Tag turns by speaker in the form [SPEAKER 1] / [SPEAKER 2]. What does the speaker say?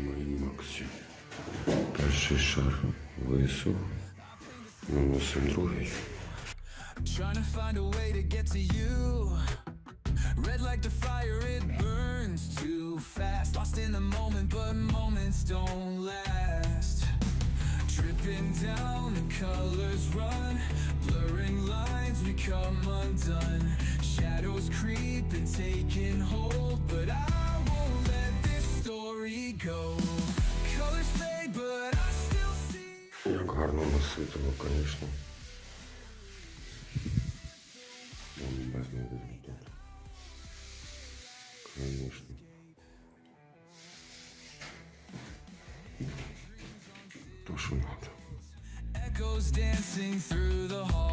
[SPEAKER 1] Максі. Перший шар висох. Наносимо другий.
[SPEAKER 2] Trying to find a way to get to you. Red like the fire, it burns too fast. Lost in the moment, but moments don't last. Dripping down, the colors run. Blurring lines become undone. Shadows creep and taking hold,
[SPEAKER 1] Як гарно наситило, звісно. Бомбезний результат. Звісно. То, що надо.
[SPEAKER 2] Echoes dancing through the halls.